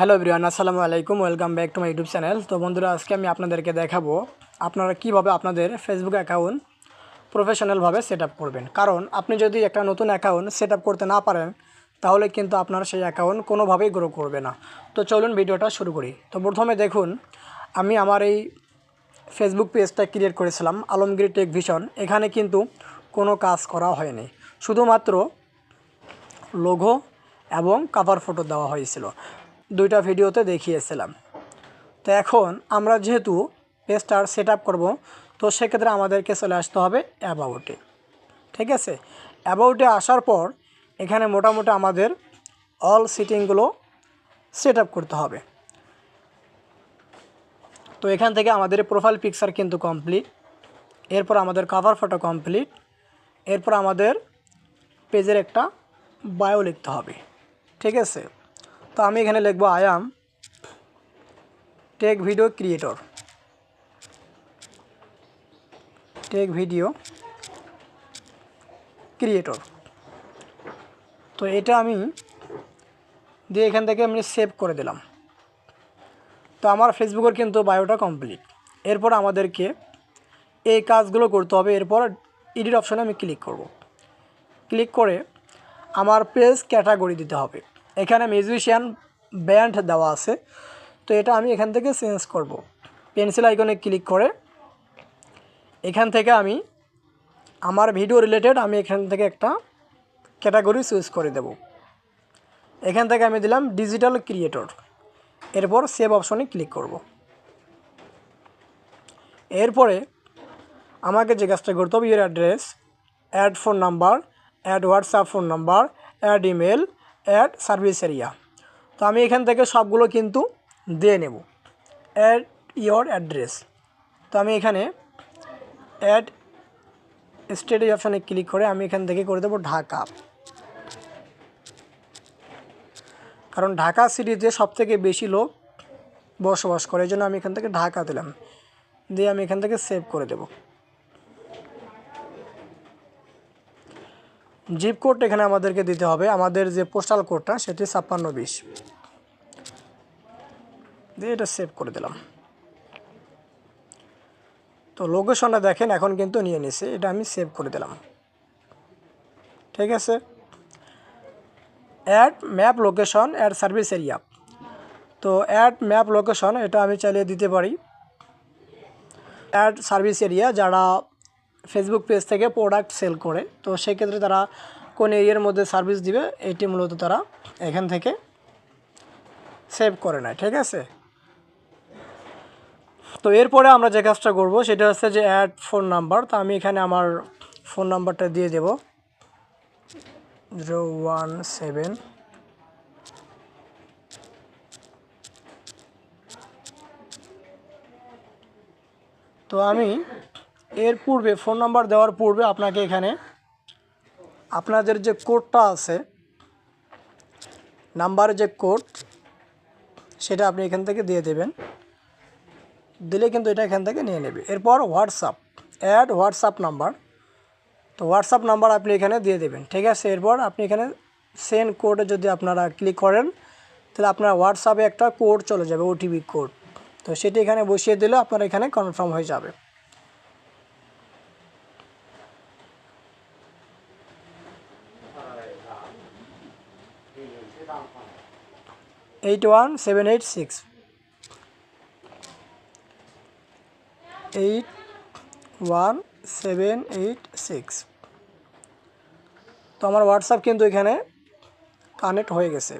Hello everyone, আসসালামু আলাইকুম, welcome back to my YouTube channel. তো বন্ধুরা, আজকে আমি আপনাদেরকে দেখাবো আপনারা কীভাবে আপনাদের ফেসবুক অ্যাকাউন্ট প্রফেশনালভাবে সেট করবেন। কারণ আপনি যদি একটা নতুন অ্যাকাউন্ট সেট করতে না পারেন, তাহলে কিন্তু আপনার সেই অ্যাকাউন্ট কোনোভাবেই গ্রো করবে না। তো চলুন ভিডিওটা শুরু করি। তো প্রথমে দেখুন, আমি আমার এই ফেসবুক পেজটা ক্রিয়েট করেছিলাম, আলমগীর টেক ভিশন এখানে কিন্তু কোনো কাজ করা হয়নি। শুধুমাত্র লোগো এবং কাভার ফটো দেওয়া হয়েছিল। দুইটা ভিডিওতে দেখিয়েছিলাম। তো এখন আমরা যেহেতু পেজটার সেট আপ করব, তো সেক্ষেত্রে আমাদেরকে চলে আসতে হবে অ্যাবাউটে ঠিক আছে? অ্যাবাউটে আসার পর এখানে মোটামুটি আমাদের অল সিটিংগুলো সেট আপ করতে হবে। তো এখান থেকে আমাদের প্রোফাইল পিকচার কিন্তু কমপ্লিট এরপর আমাদের কাভার ফটো কমপ্লিট এরপর আমাদের পেজের একটা বায়ো লিখতে হবে। ঠিক আছে? তো আমি এখানে লিখব I am tech video creator tech video creator তো এটা আমি দিয়ে এখান থেকে আমি সেভ করে দিলাম। তো আমার ফেসবুকের কিন্তু বায়োটা কমপ্লিট এরপর আমাদেরকে এই কাজগুলো করতে হবে। এরপর এডিট অপশানে আমি ক্লিক করব। ক্লিক করে আমার পেজ ক্যাটাগরি দিতে হবে। এখানে মিউজিশিয়ান ব্যান্ড দেওয়া আছে। তো এটা আমি এখান থেকে চেঞ্জ করব। পেন্সিল আইকনে ক্লিক করে এখান থেকে আমি আমার ভিডিও রিলেটেড আমি এখান থেকে একটা ক্যাটাগরি চুজ করে দেব। এখান থেকে আমি দিলাম ডিজিটাল ক্রিয়েটর এরপর সেভ অপশনে ক্লিক করব। এরপরে আমাকে যে কাজটা করতে হবে your address add phone number add WhatsApp phone number add email add service area. তো আমি এখান থেকে সবগুলো কিন্তু দিয়ে নেব। Add your address. তো আমি এখানে অ্যাড স্টেট অপশানে ক্লিক করে আমি এখান থেকে করে দেবো ঢাকা। কারণ ঢাকা সিটিতে সবথেকে বেশি লোক বসবাস করে, এই জন্য আমি এখান থেকে ঢাকা দিলাম। দিয়ে আমি এখান থেকে সেভ করে দেব। জিপ কোড এখানে আমাদেরকে দিতে হবে। আমাদের যে পোস্টাল কোডটা সেটি ছাপ্পান্ন বিশ। দিয়ে এটা সেভ করে দিলাম। তো লোকেশনটা দেখেন, এখন কিন্তু নিয়ে নিছে। এটা আমি সেভ করে দিলাম। ঠিক আছে? Add map location add service area তো অ্যাড ম্যাপ লোকেশন এটা আমি চালিয়ে দিতে পারি। অ্যাড সার্ভিস এরিয়া যারা ফেসবুক পেজ থেকে প্রোডাক্ট সেল করে। তো সেক্ষেত্রে তারা কোন এরিয়ার মধ্যে সার্ভিস দিবে, এটি মূলত তারা এখান থেকে সেভ করে নেয়, ঠিক আছে? তো এরপরে আমরা যে কাজটা করব, সেটা হচ্ছে যে অ্যাড ফোন নাম্বার তো আমি এখানে আমার ফোন নাম্বারটা দিয়ে দেব। জিরো ওয়ান সেভেন তো আমি এর পূর্বে ফোন নাম্বার দেওয়ার পূর্বে আপনাকে এখানে আপনাদের যে কোডটা আছে নাম্বারের যে কোড সেটা আপনি এখান থেকে দিয়ে দেবেন। দিলে কিন্তু এটা এখান থেকে নিয়ে নেবে। এরপর হোয়াটসঅ্যাপ অ্যাড হোয়াটসঅ্যাপ নাম্বার তো হোয়াটসঅ্যাপ নাম্বার আপনি এখানে দিয়ে দেবেন, ঠিক আছে? এরপর আপনি এখানে সেন্ড কোডে যদি আপনারা ক্লিক করেন, তাহলে আপনার হোয়াটসঅ্যাপে একটা কোড চলে যাবে ওটিপি কোড তো সেটি এখানে বসিয়ে দিলে আপনার এখানে কনফার্ম হয়ে যাবে। Eight one seven eight six eight one seven eight six তো আমার হোয়াটসঅ্যাপ কিন্তু এখানে কানেক্ট হয়ে গেছে।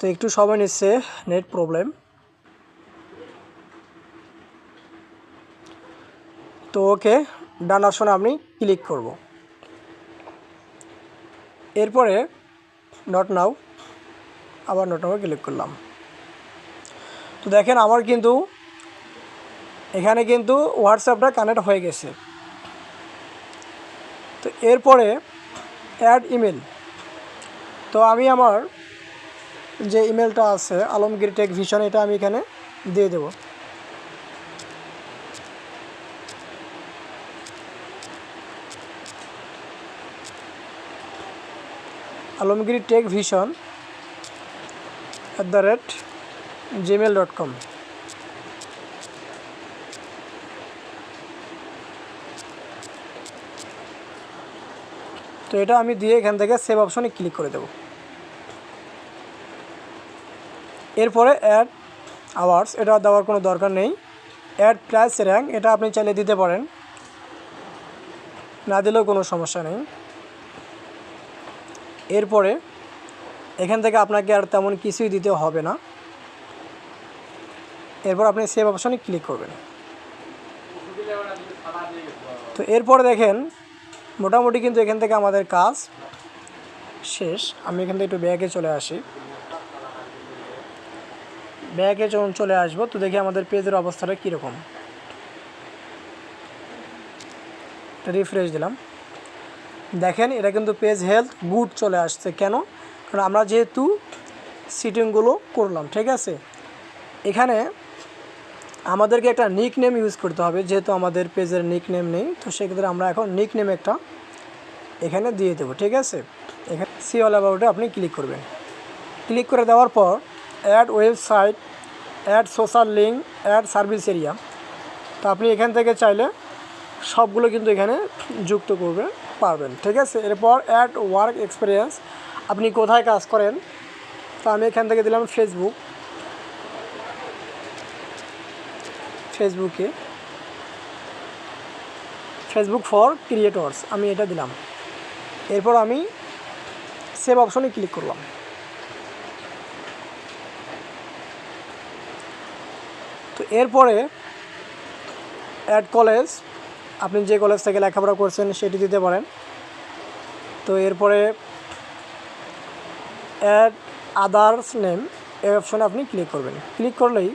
তো একটু সময় নিচ্ছে নেট প্রবলেম তো ওকে ডান অপশনে আপনি ক্লিক করব। এরপরে নট নাও আবার নট নাও ক্লিক করলাম। তো দেখেন আমার কিন্তু, এখানে কিন্তু হোয়াটসঅ্যাপটা কানেক্ট হয়ে গেছে। তো এরপরে অ্যাড ইমেল তো আমি আমার যে ইমেলটা আছে, আলমগীর টেক ভিশন এটা আমি এখানে দিয়ে দেবো। Alamgiri tech vision at the rate Gmail dot com. তো এটা আমি দিয়ে এখান থেকে সেভ অপশনে ক্লিক করে দেব। এরপরে অ্যাড আওয়ার্স এটা দেওয়ার কোনো দরকার নেই। অ্যাড প্লাস র্যাঙ্ক এটা আপনি চাইলে দিতে পারেন। না দিলেও কোনো সমস্যা নেই। এরপরে এখান থেকে আপনাকে আর তেমন কিছুই দিতে হবে না। এরপর আপনি সেভ অপশনে ক্লিক করবেন। তো এরপর দেখেন, মোটামুটি কিন্তু এখান থেকে আমাদের কাজ শেষ। আমি এখান থেকে একটু ব্যাগে চলে আসি। ব্যাগে যখন চলে আসব, তো দেখি আমাদের পেজের অবস্থাটা কীরকম। রিফ্রেশ দিলাম। দেখেন, এটা কিন্তু পেজ হেলথ গুড চলে আসছে। কেন? কারণ আমরা যেহেতু সিটিংগুলো করলাম, ঠিক আছে? এখানে আমাদেরকে একটা নিক নেম ইউজ করতে হবে, যেহেতু আমাদের পেজের নিক নেম নেই, তো সেক্ষেত্রে আমরা এখন নিক নেম একটা এখানে দিয়ে দেবো, ঠিক আছে? এখানে সি অল অ্যাবাউটে আপনি ক্লিক করবেন। ক্লিক করে দেওয়ার পর add website add social link add service area তো আপনি এখান থেকে চাইলে সবগুলো কিন্তু এখানে যুক্ত করবে পারবেন, ঠিক আছে? এরপর অ্যাড ওয়ার্ক এক্সপিরিয়েন্স আপনি কোথায় কাজ করেন? তো আমি এখান থেকে দিলাম ফেসবুক ফেসবুকে ফেসবুক ফর ক্রিয়েটর্স আমি এটা দিলাম। এরপর আমি সেভ অপশনে ক্লিক করলাম। তো এরপরে অ্যাড কলেজ আপনি যে কলেজ থেকে লেখাপড়া করছেন সেটি দিতে পারেন। তো এরপরে অ্যাড আদার্স নেম এই অপশনে আপনি ক্লিক করবেন। ক্লিক করলেই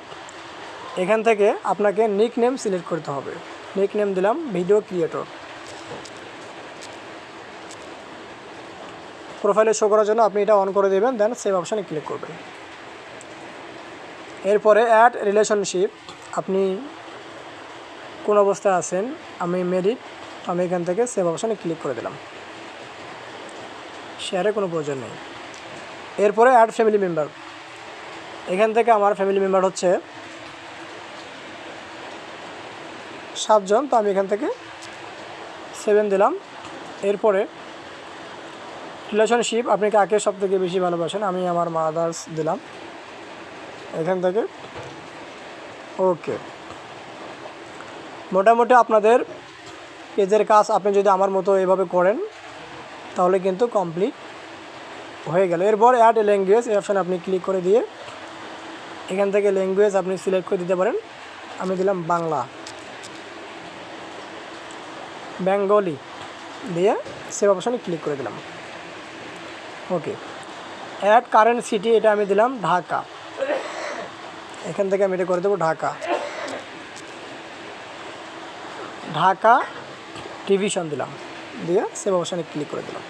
এখান থেকে আপনাকে নিক নেম সিলেক্ট করতে হবে। নিক নেম দিলাম ভিডিও ক্রিয়েটর প্রোফাইলে শো করার জন্য আপনি এটা অন করে দেবেন দেন সেভ অপশানে ক্লিক করবেন। এরপরে অ্যাড রিলেশনশিপ আপনি কোন অবস্থায় আছেন, আমি মেরিট আমি এখান থেকে সেভ অপশানে ক্লিক করে দিলাম। শেয়ারে কোনো প্রয়োজন নেই। এরপরে অ্যাড ফ্যামিলি মেম্বার এখান থেকে আমার ফ্যামিলি মেম্বার হচ্ছে সাতজন, তো আমি এখান থেকে সেভেন দিলাম। এরপরে রিলেশনশিপ আপনি কাকে সব থেকে বেশি ভালোবাসেন? আমি আমার মাদার্স দিলাম। এখান থেকে ওকে মোটামুটি আপনাদের পেজের কাজ আপনি যদি আমার মতো এভাবে করেন, তাহলে কিন্তু কমপ্লিট হয়ে গেল। এরপর অ্যাড ল্যাঙ্গুয়েজ এই অপশানে আপনি ক্লিক করে দিয়ে এখান থেকে ল্যাঙ্গুয়েজ আপনি সিলেক্ট করে দিতে পারেন। আমি দিলাম বাংলা। বেঙ্গলি দিয়ে সেভ অপশানে ক্লিক করে দিলাম। ওকে অ্যাড কারেন্ট সিটি এটা আমি দিলাম ঢাকা। এখান থেকে আমি এটা করে দেবো ঢাকা। ঢাকা ডিভিশন দিলাম। দিয়ে সেভ অপশানে ক্লিক করে দিলাম।